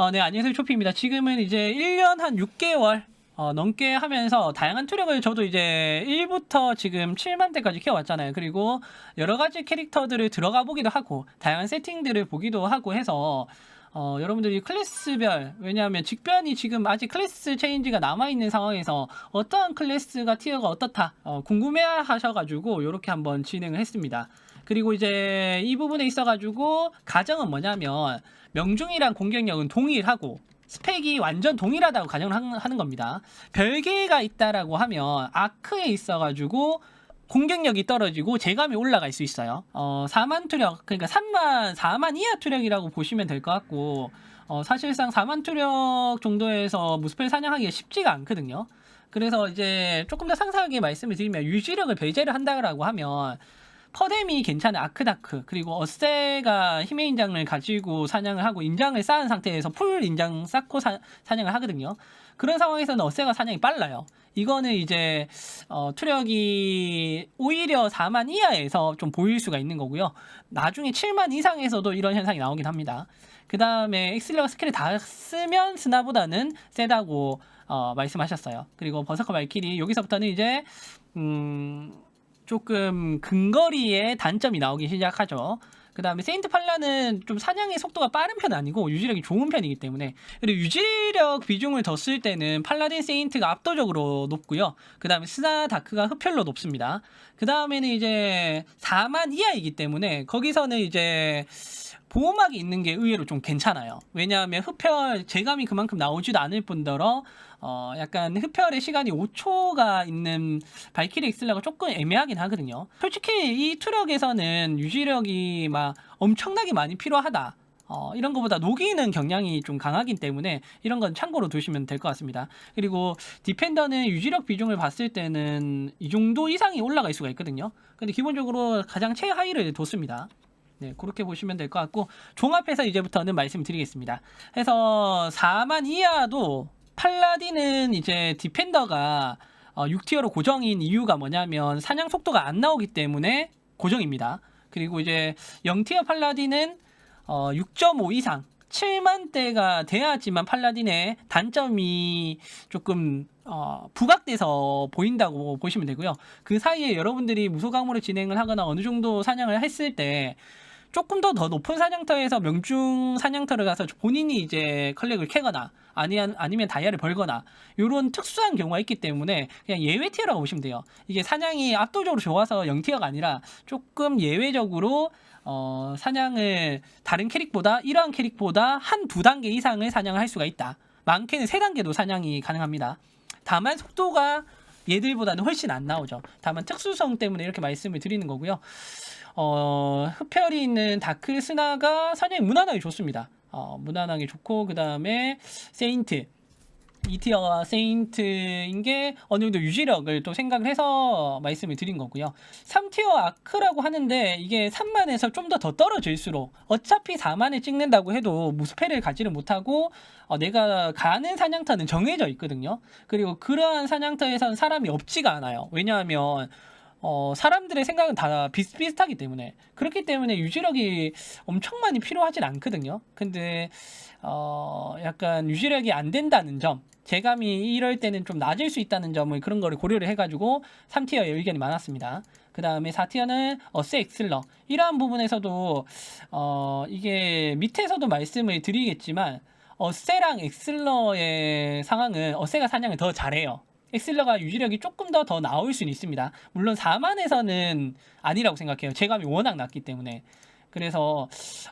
어, 네, 안녕하세요. 초피입니다. 지금은 이제 1년 한 6개월 어, 넘게 하면서 다양한 투력을 저도 이제 1부터 지금 7만 대까지 키워왔잖아요. 그리고 여러 가지 캐릭터들을 들어가 보기도 하고, 다양한 세팅들을 보기도 하고 해서, 어, 여러분들이 클래스별, 왜냐하면 직변이 지금 아직 클래스 체인지가 남아있는 상황에서 어떠한 클래스가 티어가 어떻다, 어, 궁금해 하셔가지고, 이렇게 한번 진행을 했습니다. 그리고 이제 이 부분에 있어가지고, 가정은 뭐냐면, 명중이랑 공격력은 동일하고, 스펙이 완전 동일하다고 가정을 한- 하는 겁니다. 별개가 있다라고 하면 아크에 있어가지고 공격력이 떨어지고 재감이 올라갈 수 있어요. 어, 4만 투력, 그러니까 3만, 4만 이하 투력이라고 보시면 될 것 같고, 어, 사실상 4만 투력 정도에서 무스펠 사냥하기가 쉽지가 않거든요. 그래서 이제 조금 더 상세하게 말씀을 드리면 유지력을 배제를 한다고 하면 퍼뎀이 괜찮은 아크다크 그리고 어세가 힘의 인장을 가지고 사냥을 하고 인장을 쌓은 상태에서 풀 인장 쌓고 사, 사냥을 하거든요. 그런 상황에서는 어세가 사냥이 빨라요. 이거는 이제 어, 투력이 오히려 4만 이하에서 좀 보일 수가 있는 거고요. 나중에 7만 이상에서도 이런 현상이 나오긴 합니다. 그 다음에 엑슬러가 스킬을 다 쓰면 스나보다는 세다고 어, 말씀하셨어요. 그리고 버서커 말킬이 여기서부터는 이제 음, 조금 근거리에 단점이 나오기 시작하죠. 그 다음에 세인트 팔라는 좀 사냥의 속도가 빠른 편은 아니고 유지력이 좋은 편이기 때문에 그리고 유지력 비중을 더 쓸 때는 팔라딘 세인트가 압도적으로 높고요. 그 다음에 스나 다크가 흡혈로 높습니다. 그 다음에는 이제 4만 이하이기 때문에 거기서는 이제 보호막이 있는 게 의외로 좀 괜찮아요. 왜냐하면 흡혈 재감이 그만큼 나오지도 않을 뿐더러 어 약간 흡혈의 시간이 5초가 있는 발키리 엑슬라가 조금 애매하긴 하거든요. 솔직히 이 투력에서는 유지력이 막 엄청나게 많이 필요하다. 어, 이런 것보다 녹이는 경향이 좀 강하기 때문에 이런 건 참고로 두시면 될 것 같습니다. 그리고 디펜더는 유지력 비중을 봤을 때는 이 정도 이상이 올라갈 수가 있거든요. 근데 기본적으로 가장 최하위를 뒀습니다. 네, 그렇게 보시면 될 것 같고 종합해서 이제부터는 말씀드리겠습니다. 해서 4만 이하도 팔라딘은 이제 디펜더가 어, 6티어로 고정인 이유가 뭐냐면 사냥 속도가 안 나오기 때문에 고정입니다. 그리고 이제 0티어 팔라딘은 어, 6.5 이상 7만 대가 돼야지만 팔라딘의 단점이 조금 어, 부각돼서 보인다고 보시면 되고요. 그 사이에 여러분들이 무소 강물을 진행을 하거나 어느 정도 사냥을 했을 때 조금 더 더 높은 사냥터에서 명중 사냥터를 가서 본인이 이제 컬렉을 캐거나 아니면 아니면 다이아를 벌거나 이런 특수한 경우가 있기 때문에 그냥 예외 티어라고 보시면 돼요. 이게 사냥이 압도적으로 좋아서 0티어가 아니라 조금 예외적으로 어, 사냥을 다른 캐릭보다 이러한 캐릭보다 한 두 단계 이상을 사냥을 할 수가 있다. 많게는 세 단계도 사냥이 가능합니다. 다만 속도가 얘들보다는 훨씬 안 나오죠. 다만 특수성 때문에 이렇게 말씀을 드리는 거고요. 어, 흡혈이 있는 다크 스나가 사냥이 무난하게 좋습니다. 어, 무난하게 좋고 그 다음에 세인트 이티어와 세인트인 게 어느 정도 유지력을 또 생각을 해서 말씀을 드린 거고요. 3티어 아크라고 하는데 이게 3만에서 좀 더 더 떨어질수록 어차피 4만을 찍는다고 해도 무스펠을 가지를 못하고 어, 내가 가는 사냥터는 정해져 있거든요. 그리고 그러한 사냥터에선 사람이 없지가 않아요. 왜냐하면 어, 사람들의 생각은 다 비슷비슷하기 때문에 그렇기 때문에 유지력이 엄청 많이 필요하진 않거든요. 근데 어, 약간 유지력이 안 된다는 점, 재감이 이럴 때는 좀 낮을 수 있다는 점을 그런 거를 고려를 해가지고 3티어의 의견이 많았습니다. 그 다음에 4티어는 어세 엑슬러 이러한 부분에서도 어, 이게 밑에서도 말씀을 드리겠지만 어세랑 엑슬러의 상황은 어세가 사냥을 더 잘해요. 엑슬러가 유지력이 조금 더 더 나올 수는 있습니다. 물론 4만에서는 아니라고 생각해요. 재감이 워낙 낮기 때문에. 그래서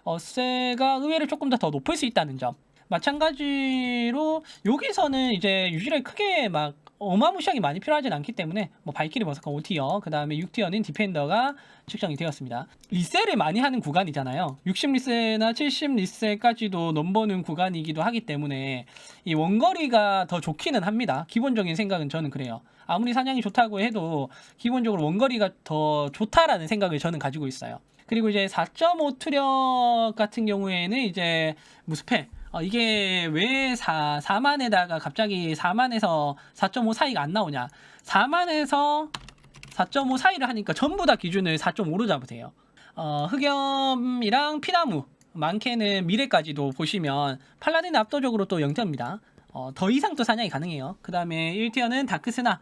어세가 의외로 조금 더 더 높을 수 있다는 점. 마찬가지로 여기서는 이제 유지력이 크게 막 어마무시하게 많이 필요하진 않기 때문에 뭐 발키리 버서커 5티어 그 다음에 6티어는 디펜더가 측정이 되었습니다. 리셀을 많이 하는 구간이잖아요. 60 리셀이나 70 리셀까지도 넘보는 구간이기도 하기 때문에 이 원거리가 더 좋기는 합니다. 기본적인 생각은 저는 그래요. 아무리 사냥이 좋다고 해도 기본적으로 원거리가 더 좋다라는 생각을 저는 가지고 있어요. 그리고 이제 4.5 투력 같은 경우에는 이제 무스펠 어, 이게 왜 4, 4만에다가 갑자기 4만에서 4.5 사이가 안 나오냐 4만에서 4.5 사이를 하니까 전부 다 기준을 4.5로 잡으세요 어, 흑염이랑 피나무 많게는 미래까지도 보시면 팔라딘은 압도적으로 또 0티어입니다. 어, 더 이상 또 사냥이 가능해요. 그 다음에 1티어는 다크스나.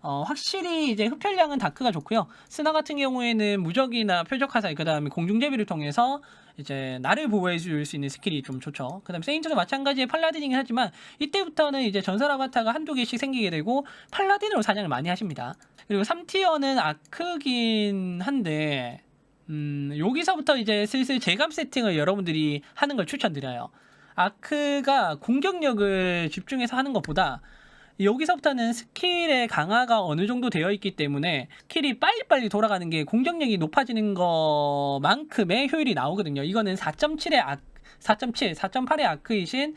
어, 확실히 이제 흡혈량은 다크가 좋고요. 스나 같은 경우에는 무적이나 표적 화살, 그 다음에 공중제비를 통해서 이제 나를 보호해 줄 수 있는 스킬이 좀 좋죠. 그 다음에 세인트도 마찬가지의 팔라딘이긴 하지만 이때부터는 이제 전설 아바타가 한두 개씩 생기게 되고 팔라딘으로 사냥을 많이 하십니다. 그리고 3티어는 아크긴 한데 음, 여기서부터 이제 슬슬 재감 세팅을 여러분들이 하는 걸 추천드려요. 아크가 공격력을 집중해서 하는 것보다 여기서부터는 스킬의 강화가 어느 정도 되어 있기 때문에 스킬이 빨리빨리 돌아가는 게 공격력이 높아지는 것만큼의 효율이 나오거든요. 이거는 4.7의 아, 4.7, 4.8의 아크이신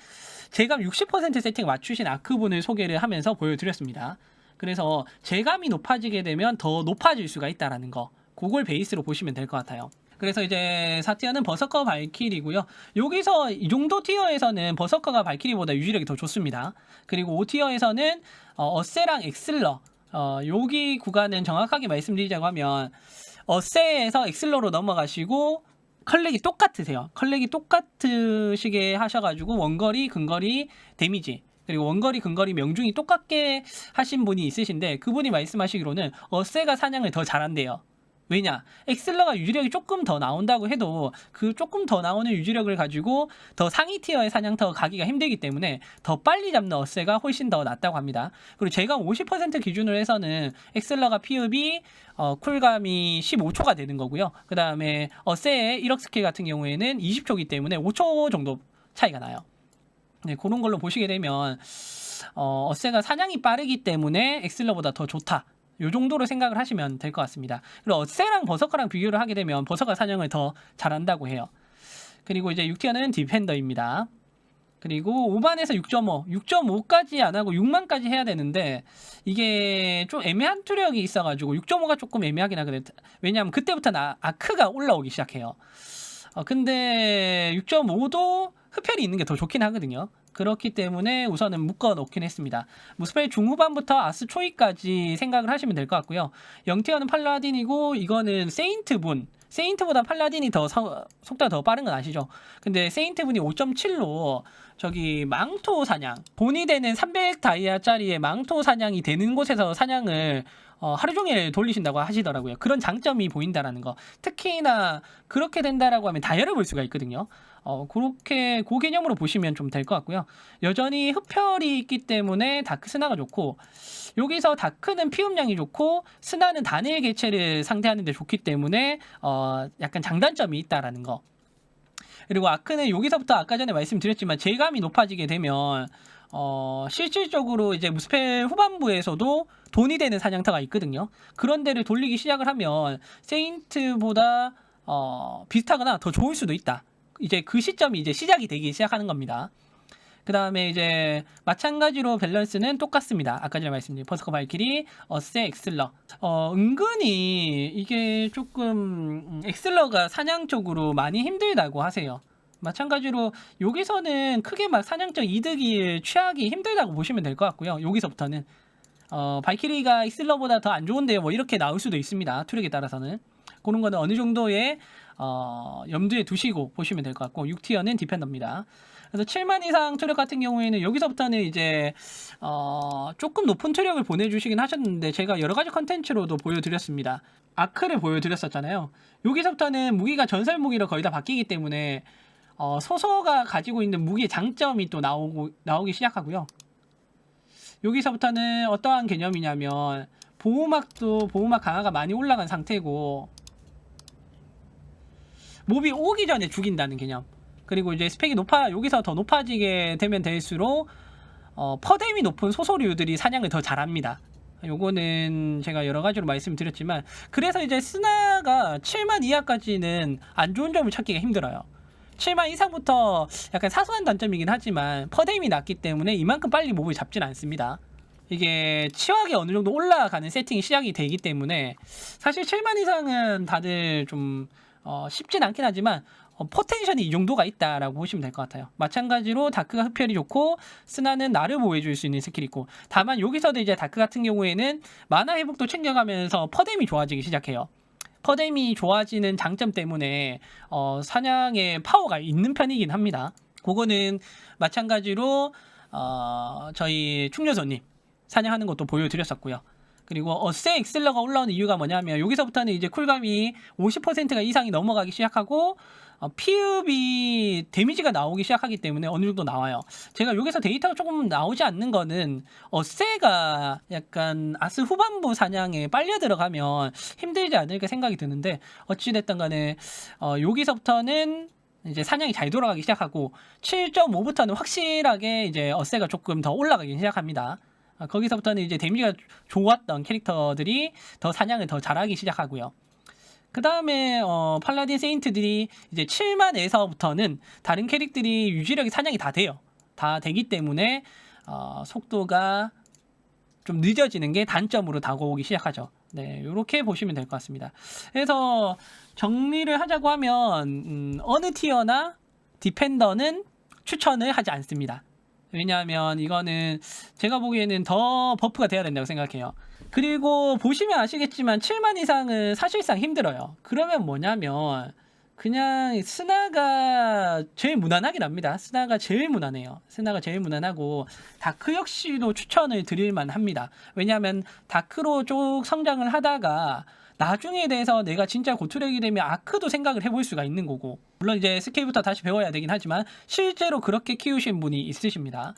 제감 60% 세팅 맞추신 아크분을 소개를 하면서 보여드렸습니다. 그래서 제감이 높아지게 되면 더 높아질 수가 있다라는 거. 그걸 베이스로 보시면 될 것 같아요. 그래서 이제 4티어는 버서커 발키리고요. 여기서 이 정도 티어에서는 버서커가 발키리보다 유지력이 더 좋습니다. 그리고 5티어에서는 어, 어세랑 엑슬러 어, 여기 구간은 정확하게 말씀드리자고 하면 어세에서 엑슬러로 넘어가시고 컬렉이 똑같으세요. 컬렉이 똑같으시게 하셔가지고 원거리, 근거리, 데미지 그리고 원거리, 근거리 명중이 똑같게 하신 분이 있으신데 그분이 말씀하시기로는 어세가 사냥을 더 잘한대요. 왜냐? 엑슬러가 유지력이 조금 더 나온다고 해도 그 조금 더 나오는 유지력을 가지고 더 상위 티어의 사냥터 가기가 힘들기 때문에 더 빨리 잡는 어세가 훨씬 더 낫다고 합니다. 그리고 제가 50% 기준으로 해서는 엑슬러가 피읍이 어, 쿨감이 15초가 되는 거고요. 그 다음에 어세의 1억 스킬 같은 경우에는 20초기 때문에 5초 정도 차이가 나요. 네, 그런 걸로 보시게 되면 어, 어세가 사냥이 빠르기 때문에 엑슬러보다 더 좋다. 요 정도로 생각을 하시면 될 것 같습니다. 그리고 어세랑 버서커랑 비교를 하게 되면 버서커 사냥을 더 잘한다고 해요. 그리고 이제 6티어는 디펜더입니다. 그리고 5만에서 6.5, 6.5까지 안 하고 6만까지 해야 되는데 이게 좀 애매한 투력이 있어가지고 6.5가 조금 애매하긴 하거든요. 왜냐하면 그때부터 나 아크가 올라오기 시작해요. 어, 근데 6.5도 흡혈이 있는 게 더 좋긴 하거든요. 그렇기 때문에 우선은 묶어 놓긴 했습니다. 무스펠 중후반부터 아스 초이까지 생각을 하시면 될 것 같고요. 영티어는 팔라딘이고 이거는 세인트분. 세인트보다 팔라딘이 더 서- 속도가 더 빠른 건 아시죠? 근데 세인트분이 5.7로 저기 망토 사냥 본이 되는 300 다이아짜리의 망토 사냥이 되는 곳에서 사냥을 어, 하루 종일 돌리신다고 하시더라고요. 그런 장점이 보인다라는 거. 특히나 그렇게 된다라고 하면 다이아를 볼 수가 있거든요. 어, 그렇게 그 개념으로 보시면 좀 될 것 같고요. 여전히 흡혈이 있기 때문에 다크 스나가 좋고 여기서 다크는 피음량이 좋고 스나는 단일 개체를 상대하는 데 좋기 때문에 어, 약간 장단점이 있다라는 거. 그리고 아크는 여기서부터 아까 전에 말씀드렸지만 재감이 높아지게 되면 어, 실질적으로 이제 무스펠 후반부에서도 돈이 되는 사냥터가 있거든요. 그런 데를 돌리기 시작을 하면 세인트보다 어, 비슷하거나 더 좋을 수도 있다. 이제 그 시점이 이제 시작이 되기 시작하는 겁니다. 그 다음에 이제 마찬가지로 밸런스는 똑같습니다. 아까 전에 말씀드린 버스커 발키리, 어세, 엑슬러. 어, 은근히 이게 조금 음, 엑슬러가 사냥 쪽으로 많이 힘들다고 하세요. 마찬가지로 여기서는 크게 막 사냥적 이득이 취하기 힘들다고 보시면 될 것 같고요. 여기서부터는 어, 발키리가 엑슬러보다 더 안 좋은데요. 뭐 이렇게 나올 수도 있습니다. 투력에 따라서는 그런 거는 어느 정도의 어, 염두에 두시고 보시면 될 것 같고 6티어는 디펜더입니다. 그래서 7만 이상 투력 같은 경우에는 여기서부터는 이제 어, 조금 높은 투력을 보내주시긴 하셨는데 제가 여러 가지 컨텐츠로도 보여드렸습니다. 아크를 보여드렸었잖아요. 여기서부터는 무기가 전설 무기로 거의 다 바뀌기 때문에 어, 소소가 가지고 있는 무기의 장점이 또 나오고 나오기 시작하고요. 여기서부터는 어떠한 개념이냐면 보호막도 보호막 강화가 많이 올라간 상태고 몹이 오기 전에 죽인다는 개념. 그리고 이제 스펙이 높아 여기서 더 높아지게 되면 될수록 어, 퍼뎀이 높은 소소류들이 사냥을 더 잘합니다. 요거는 제가 여러 가지로 말씀드렸지만 그래서 이제 스나가 7만 이하까지는 안 좋은 점을 찾기가 힘들어요. 7만 이상부터 약간 사소한 단점이긴 하지만 퍼뎀이 낮기 때문에 이만큼 빨리 몹을 잡진 않습니다. 이게 치확이 어느 정도 올라가는 세팅이 시작이 되기 때문에 사실 7만 이상은 다들 좀 어, 쉽진 않긴 하지만 어, 포텐션이 이 정도가 있다라고 보시면 될 것 같아요. 마찬가지로 다크가 흡혈이 좋고 스나는 나를 보호해줄 수 있는 스킬이 있고 다만 여기서도 이제 다크 같은 경우에는 만화 회복도 챙겨가면서 퍼뎀이 좋아지기 시작해요. 퍼뎀이 좋아지는 장점 때문에 어, 사냥의 파워가 있는 편이긴 합니다. 그거는 마찬가지로 어, 저희 충녀소님 사냥하는 것도 보여드렸었고요. 그리고 어세 엑셀러가 올라오는 이유가 뭐냐면 여기서부터는 이제 쿨감이 50%가 이상이 넘어가기 시작하고 어, 피읍이 데미지가 나오기 시작하기 때문에 어느 정도 나와요. 제가 여기서 데이터가 조금 나오지 않는 거는 어세가 약간 아스 후반부 사냥에 빨려 들어가면 힘들지 않을까 생각이 드는데 어찌됐든 간에 어, 여기서부터는 이제 사냥이 잘 돌아가기 시작하고 7.5부터는 확실하게 이제 어세가 조금 더 올라가기 시작합니다. 아, 거기서부터는 이제 데미지가 좋았던 캐릭터들이 더 사냥을 더 잘하기 시작하고요. 그 다음에 어, 팔라딘 세인트들이 이제 7만에서부터는 다른 캐릭들이 유지력이 사냥이 다 돼요. 다 되기 때문에 어, 속도가 좀 늦어지는 게 단점으로 다가오기 시작하죠. 네, 이렇게 보시면 될 것 같습니다. 그래서 정리를 하자고 하면 음, 어느 티어나 디펜더는 추천을 하지 않습니다. 왜냐하면 이거는 제가 보기에는 더 버프가 돼야 된다고 생각해요. 그리고 보시면 아시겠지만 7만 이상은 사실상 힘들어요. 그러면 뭐냐면 그냥 스나가 제일 무난하긴 합니다. 스나가 제일 무난해요. 스나가 제일 무난하고 다크 역시도 추천을 드릴 만 합니다. 왜냐하면 다크로 쭉 성장을 하다가 나중에 대해서 내가 진짜 고투력이 되면 아크도 생각을 해볼 수가 있는 거고 물론 이제 스킬부터 다시 배워야 되긴 하지만 실제로 그렇게 키우신 분이 있으십니다.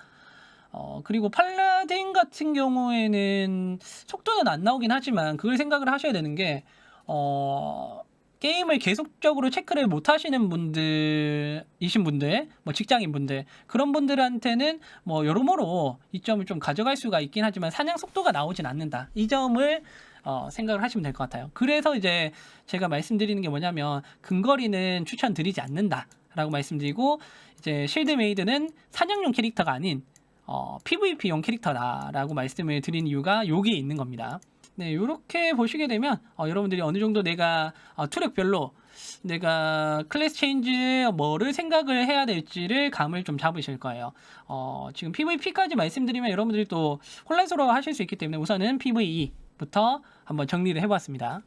어, 그리고 팔라딘 같은 경우에는 속도는 안 나오긴 하지만 그걸 생각을 하셔야 되는 게, 어, 게임을 계속적으로 체크를 못 하시는 분들이신 분들, 뭐 직장인 분들, 그런 분들한테는 뭐 여러모로 이 점을 좀 가져갈 수가 있긴 하지만 사냥 속도가 나오진 않는다. 이 점을 어, 생각을 하시면 될 것 같아요. 그래서 이제 제가 말씀드리는 게 뭐냐면 근거리는 추천드리지 않는다라고 말씀드리고 이제 실드 메이드는 사냥용 캐릭터가 아닌 어, PVP용 캐릭터다라고 말씀을 드린 이유가 여기에 있는 겁니다. 네, 이렇게 보시게 되면 어, 여러분들이 어느 정도 내가 어, 투력별로 내가 클래스 체인지 뭐를 생각을 해야 될지를 감을 좀 잡으실 거예요. 어, 지금 PVP까지 말씀드리면 여러분들이 또 혼란스러워 하실 수 있기 때문에 우선은 PVE부터 한번 정리를 해봤습니다.